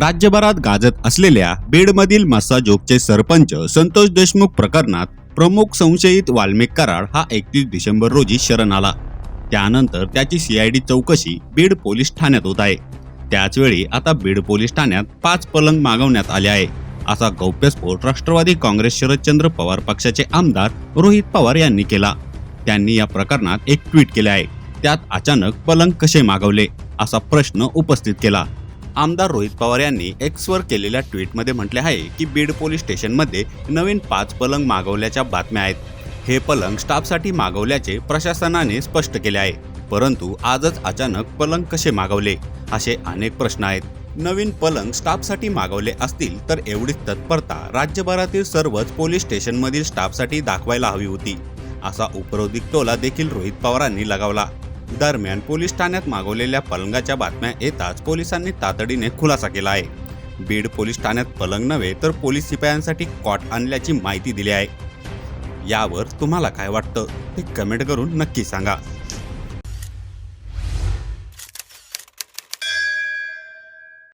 राज्यभरात गाजत असलेल्या बीडमधील मस्साजोगचे सरपंच संतोष देशमुख प्रकरणात प्रमुख संशयित वाल्मिक कराड हा एकतीस डिसेंबर रोजी शरण आला त्यानंतर त्याची सीआयडी चौकशी बीड पोलीस ठाण्यात होत आहे. त्याचवेळी आता बीड पोलीस ठाण्यात पाच पलंग मागवण्यात आले आहे. असा गौप्यस्फोट राष्ट्रवादी काँग्रेस शरदचंद्र पवार पक्षाचे आमदार रोहित पवार यांनी केला. त्यांनी या प्रकरणात एक ट्विट केले आहे. त्यात अचानक पलंग कसे मागवले? असा प्रश्न उपस्थित केला. आमदार रोहित पवार यांनी एक्सवर केलेल्या ट्विटमध्ये म्हटले आहे की बीड पोलीस स्टेशनमध्ये नवीन पाच पलंग मागवल्याच्या बातम्या आहेत. हे पलंग स्टाफसाठी मागवल्याचे प्रशासनाने स्पष्ट केले आहे. परंतु आजच अचानक पलंग कसे मागवले? असे अनेक प्रश्न आहेत. नवीन पलंग स्टाफसाठी मागवले असतील तर एवढीच तत्परता राज्यभरातील सर्वच पोलीस स्टेशनमधील स्टाफसाठी दाखवायला हवी होती. असा उपरोधिक टोला देखील रोहित पवारांनी लगावला. दरम्यान पोलीस ठाण्यात मागवलेल्या पलंगाच्या बातम्या येताच पोलिसांनी तातडीने खुलासा केला आहे. बीड पोलीस ठाण्यात पलंग नव्हे तर पोलीस शिपायांसाठी कॉट आणल्याची माहिती दिली आहे. यावर तुम्हाला काय वाटतं? ते कमेंट करून नक्की सांगा.